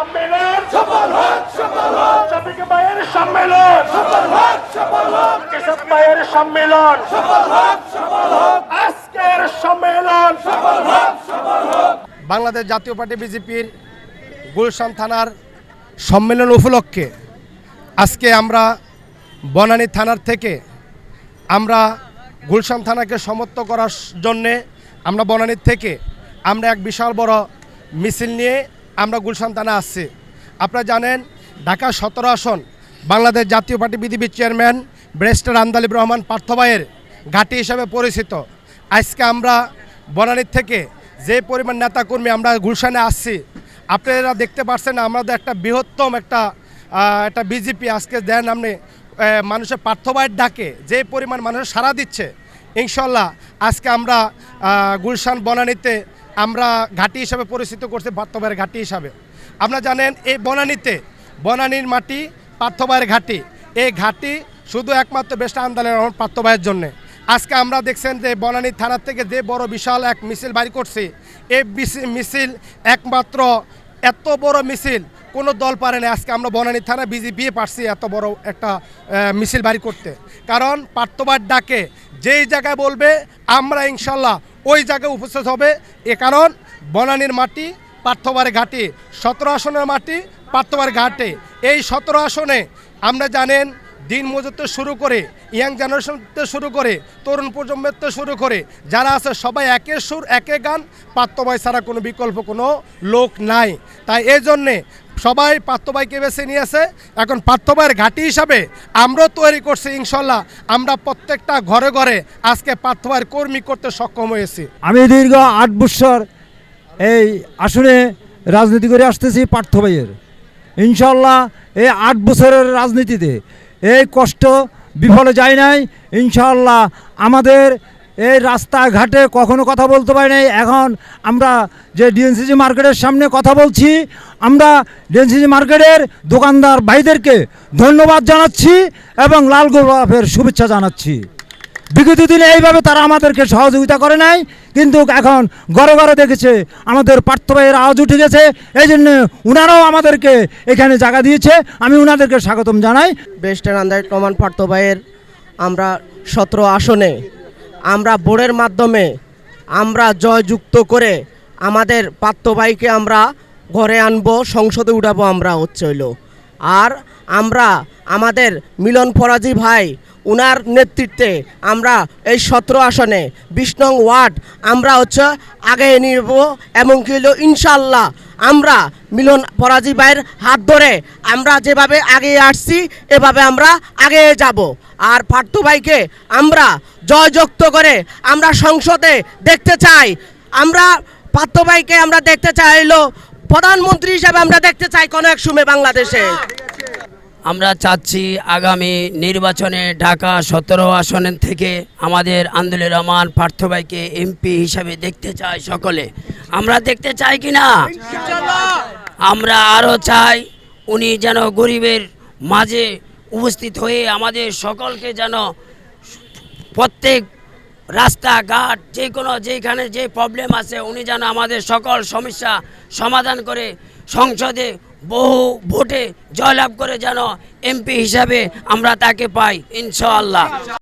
সম্মেলন। সফল হোক সফল হোক। শফিক ভাইয়ের সম্মেলন। সফল হোক সফল হোক। কেশব ভাইয়ের সম্মেলন। সফল হোক সফল হোক। আজকের সম্মেলন। সফল হোক সফল হোক। বাংলাদেশ জাতীয় পার্টি বিজেপির গুলশান থানার সম্মেলন উপলক্ষে আজকে আমরা বনানী থানার থেকে আমরা গুলশান থানাকে সমর্থ করার জন্যে আমরা বনানীর থেকে আমরা এক বিশাল বড় মিছিল নিয়ে আমরা গুলশান থানা আসছি। আপনারা জানেন, ঢাকা সতেরো আসন, বাংলাদেশ জাতীয় পার্টি বিজেপির চেয়ারম্যান ব্যারিস্টার আন্দালিব রহমান পার্থবাইয়ের ঘাঁটি হিসাবে পরিচিত। আজকে আমরা বনানীর থেকে যে পরিমাণ নেতাকর্মী আমরা গুলশানে আসছি, আপনারা দেখতে পাচ্ছেন আমাদের একটা বৃহত্তম একটা একটা বিজেপি আজকে দেন আপনি মানুষের পার্থবাইয়ের ডাকে যে পরিমাণ মানুষ সাড়া দিচ্ছে। ইনশাল্লাহ আজকে আমরা গুলশান বনানীতে আমরা ঘাঁটি হিসাবে পরিচিত করছি পার্থবাইয়ের ঘাঁটি হিসাবে। আপনারা জানেন এই বনানীতে, বনানীর মাটি পার্থবাইয়ের ঘাঁটি। এই ঘাঁটি শুধু একমাত্র বেস্ট আন্দালের রহমান পার্থবাইয়ের জন্যে। আজকে আমরা দেখছেন যে বনানী থানা থেকে যে বড় বিশাল এক মিছিল বাড়ি করছে, এই মিছিল একমাত্র এত বড় মিছিল, কোনো দল পারে না আজকে আমরা বনানী থানা বিজেপি পারছি এত বড় একটা মিছিল বাড়ি করতে। কারণ পার্থবার ডাকে, যেই জায়গায় বলবে, আমরা ইনশাল্লাহ ওই জায়গায় উপস্থিত হবে। এ কারণ বনানীর মাটি পার্থবার ঘাটি, সতেরো আসনের মাটি পার্থবার ঘাটে। এই সতেরো আসনে আমরা জানেন, দিন মজুর থেকে শুরু করে, ইয়াং জেনারেশন থেকে শুরু করে, তরুণ প্রজন্মের থেকে শুরু করে। যারা আছে সবাই একে সুর, একে গান পাত্রবাই ছাড়া কোনো বিকল্প কোনো লোক নাই। তাই এই জন্যে সবাই পাত্রবাইকে বেছে নিয়েছে। এখন পাত্রবাইয়ের ঘাঁটি হিসাবে আমরাও তৈরি করছি ইনশাল্লাহ। আমরা প্রত্যেকটা ঘরে ঘরে আজকে পাত্রবাইয়ের কর্মী করতে সক্ষম হয়েছি। আমি দীর্ঘ আট বছর এই আসনে রাজনীতি করে আসতেছি পার্থবাইয়ের ইনশাল্লাহ এই আট বছরের রাজনীতিতে এই কষ্ট বিফলে যায় নাই। ইনশাল্লাহ আমাদের এই রাস্তাঘাটে কখনো কথা বলতে পারি নাই। এখন আমরা যে ডিএনসিজি মার্কেটের সামনে কথা বলছি, আমরা ডিএনসিজি মার্কেটের দোকানদার ভাইদেরকে ধন্যবাদ জানাচ্ছি এবং লাল গোলাপের শুভেচ্ছা জানাচ্ছি। বিগত দিনে এইভাবে তারা আমাদেরকে সহযোগিতা করে নাই, কিন্তু এখন ঘরে ঘরে দেখেছে আমাদের পার্থ ভাইয়ের আওয়াজ উঠে গেছে। এই জন্য উনারাও আমাদেরকে এখানে জায়গা দিয়েছে। আমি উনাদেরকে স্বাগতম জানাই। বেস্টার আন্দার প্রমাণ পার্থ ভাইয়ের আমরা সতেরো আসনে আমরা বোর্ডের মাধ্যমে আমরা জয়যুক্ত করে আমাদের পাত্রবাহীকে আমরা ঘরে আনব, সংসদে উঠাবো আমরা হচ্ছে হইল। আর আমরা, আমাদের মিলন ফরাজি ভাই, উনার নেতৃত্বে আমরা এই সতেরো আসনে বিশ নং ওয়ার্ড আমরা হচ্ছে আগে নিব এবং কি হলো ইনশাল্লাহ আমরা মিলন পরাজি ভাইয়ের হাত ধরে আমরা যেভাবে আগে আসছি, এভাবে আমরা আগে যাব। আর পার্থ ভাইকে আমরা জয়যুক্ত করে আমরা সংসদে দেখতে চাই। আমরা পার্থ ভাইকে আমরা দেখতে চাই হলো প্রধানমন্ত্রী হিসাবে আমরা দেখতে চাই কোনো এক সময় বাংলাদেশে। আমরা চাচ্ছি আগামী নির্বাচনে ঢাকা সতেরো আসনের থেকে আমাদের আন্দোলন রহমান পার্থভাইকে এমপি হিসাবে দেখতে চাই সকলে। আমরা দেখতে চাই কি না? আমরা আরও চাই উনি যেন গরিবের মাঝে উপস্থিত হয়ে আমাদের সকলকে যেন প্রত্যেক রাস্তাঘাট যে কোনো যেখানে যে প্রবলেম আছে, উনি যেন আমাদের সকল সমস্যা সমাধান করে সংসদে বহু ভোটে জয়লাভ করে যেন এমপি হিসাবে আমরা তাকে পাই, ইনশাআল্লাহ।